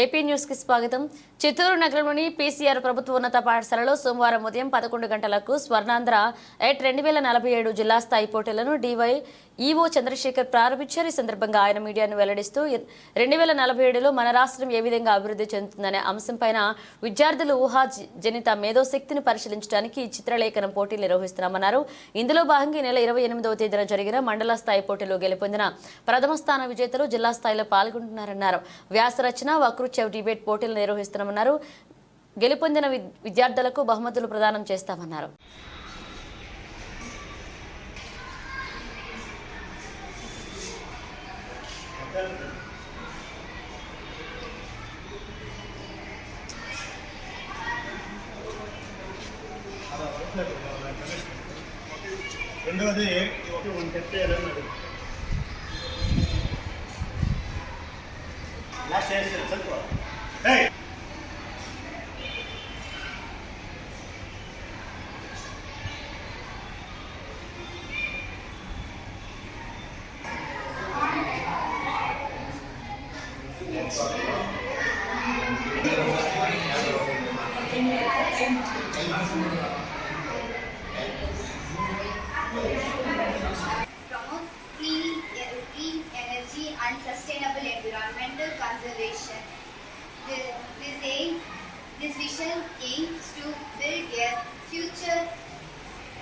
AP న్యూస్కి స్వాగతం. చిత్తూరు నగరంలోని పీసీఆర్ ప్రభుత్వ ఉన్నత పాఠశాలలో సోమవారం ఉదయం పదకొండు గంటలకు స్వర్ణాంధ్ర ఎట్ రెండు వేల నలభై ఏడు జిల్లా స్థాయి పోటీలను డివై ఈవో చంద్రశేఖర్ ప్రారంభించారు. ఈ సందర్భంగా ఆయన మీడియాను వెల్లడిస్తూ రెండు వేల నలభై ఏడులో మన రాష్ట్రం ఏ విధంగా అభివృద్ధి చెందుతుందనే అంశంపైన విద్యార్థులు ఊహా జనిత మేధోశక్తిని పరిశీలించడానికి ఈ చిత్రలేఖనం పోటీలు నిర్వహిస్తున్నామన్నారు. ఇందులో భాగంగా ఈ నెల ఇరవై ఎనిమిదవ తేదీన జరిగిన మండల స్థాయి పోటీలో గెలుపొందిన ప్రథమ స్థాన విజేతలు జిల్లా స్థాయిలో పాల్గొంటున్నారన్నారు. వ్యాసరచన వక్రుత్య డిబేట్ పోటీలు నిర్వహిస్తున్నామన్నారు. గెలుపొందిన విద్యార్థులకు బహుమతులు ప్రదానం చేస్తామన్నారు. రెండవది ఒక one Last chance in Central. Hey! You. aims to build a future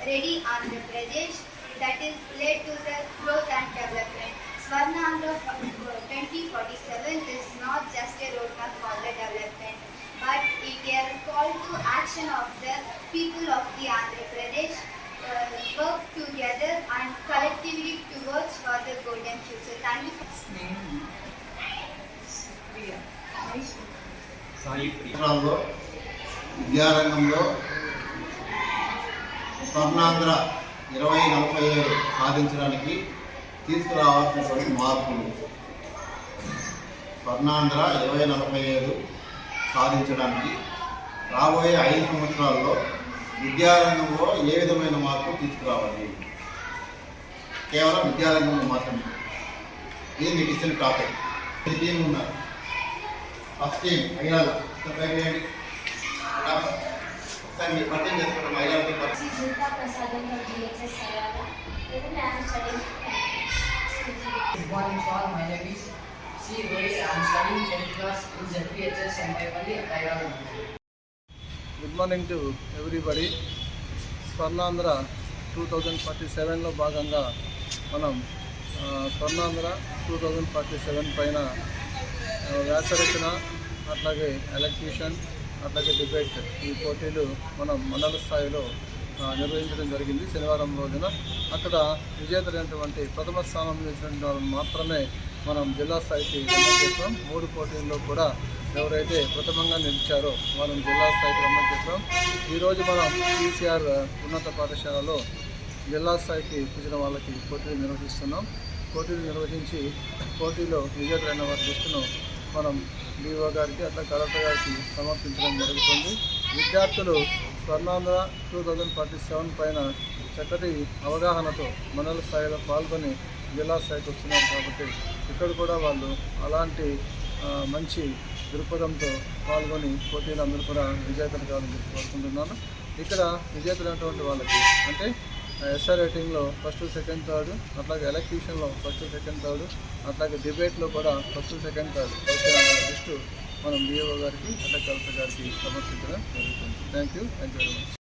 ready Andhra Pradesh that is led to the growth and development. Swarnandra 2047 is not just a roadmap for the development, but it is a call to action of the people of the Andhra Pradesh uh, work together and collectively towards for the golden future. Thank you. Name. Sayi Priya. విద్యారంగంలో స్వర్ణాంధ్ర ఇరవై నలభై ఏడు సాధించడానికి తీసుకురావాల్సినటువంటి మార్పులు. స్వర్ణాంధ్ర ఇరవై నలభై ఏడు సాధించడానికి రాబోయే ఐదు సంవత్సరాల్లో విద్యారంగంలో ఏ విధమైన మార్పు తీసుకురావాలి? కేవలం విద్యారంగంలో మాత్రమే. ఇది మీకు ఇచ్చిన టాపిక్. టీం ఉన్నారు? First team అయ్యాలి. Good morning to everybody Swarnandhra two thousand forty సెవెన్లో భాగంగా మనం Swarnandhra two thousand forty seven పైన వ్యాసరచన అట్లాగే ఎలక్ట్రీషియన్ అట్లాగే డిబేట్ ఈ పోటీలు మనం మండల స్థాయిలో నిర్వహించడం జరిగింది శనివారం రోజున. అక్కడ విజేతలైనటువంటి ప్రథమ స్థానం నిలిచినటువంటి వాళ్ళని మాత్రమే మనం జిల్లా స్థాయికి రమ్మని మూడు పోటీల్లో కూడా ఎవరైతే ప్రథమంగా నిలిచారో వాళ్ళని జిల్లా స్థాయికి రమ్మని చెప్పాం. ఈరోజు మనం పీసీఆర్ ఉన్నత పాఠశాలలో జిల్లా స్థాయికి ఇచ్చిన వాళ్ళకి పోటీలు నిర్వహిస్తున్నాం. పోటీలు నిర్వహించి పోటీలో విజేతలైన వారి దృష్టిను మనం డిఓ గారికి అట్లా కలెక్టర్ గారికి సమర్పించడం జరుగుతుంది. విద్యార్థులు Swarnandhra two thousand forty seven పైన చక్కటి అవగాహనతో మండల స్థాయిలో పాల్గొని జిల్లా స్థాయికి వస్తున్నారు కాబట్టి ఇక్కడ కూడా వాళ్ళు అలాంటి మంచి దృక్పథంతో పాల్గొని పోటీలు అందరూ కూడా విజేతలు కావాలని కోరుకుంటున్నాను. ఇక్కడ విజేతలైనటువంటి వాళ్ళకి అంటే ఎస్ఆర్ రేటింగ్లో ఫస్ట్ సెకండ్ థర్డ్ అట్లాగే ఎలక్యూషన్లో ఫస్ట్ సెకండ్ థర్డ్ అట్లాగే డిబేట్లో కూడా ఫస్ట్ సెకండ్ థర్డ్ వచ్చిన లిస్టు మనం డిఓ గారికి అట్లా కలెక్టర్ గారికి సమర్పించడం జరుగుతుంది. Thank you thank you very much